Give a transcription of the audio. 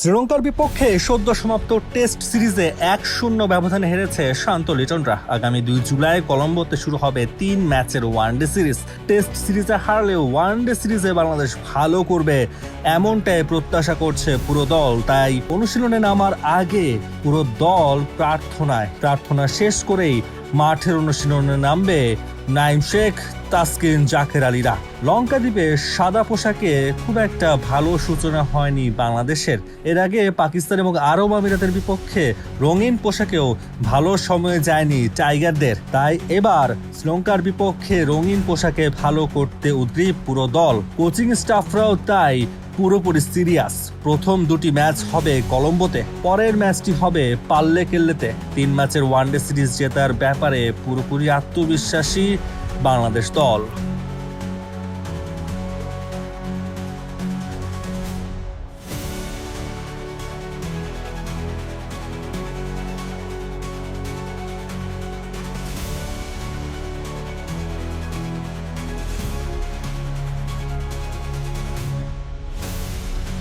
শ্রীলঙ্কার বিপক্ষে সদ্য সমাপ্ত টেস্ট সিরিজে এক শূন্য ব্যবধানে হেরেছে শান্ত লিটনরা। আগামী দুই জুলাই কলম্বোতে শুরু হবে তিন ম্যাচের ওয়ানডে সিরিজ। টেস্ট সিরিজে হারলেও ওয়ানডে সিরিজে বাংলাদেশ ভালো করবে এমনটাই প্রত্যাশা করছে পুরো দল। তাই অনুশীলনে নামার আগে পুরো দল প্রার্থনায়, প্রার্থনা শেষ করেই মাঠের অনুশীলনে নামবে নাইম শেখ, তাসকিন, জাকের আলীরা। লঙ্কা দ্বীপে সাদা পোশাকে খুব একটা ভালো সূচনা হয়নি বাংলাদেশের। এর আগে পাকিস্তান এবং আরব আমিরাতের বিপক্ষে রঙিন পোশাকেও ভালো সময়ে যায়নি টাইগারদের। তাই এবার শ্রীলঙ্কার বিপক্ষে রঙিন পোশাকে ভালো করতে উদ্গ্রীব পুরো দল। কোচিং স্টাফরাও তাই পুরোপুরি সিরিয়াস। প্রথম দুটি ম্যাচ হবে কলম্বোতে, পরের ম্যাচটি হবে পাল্লে কেল্লেতে তিন ম্যাচের ওয়ানডে সিরিজ জেতার ব্যাপারে পুরোপুরি আত্মবিশ্বাসী বাংলাদেশ দল।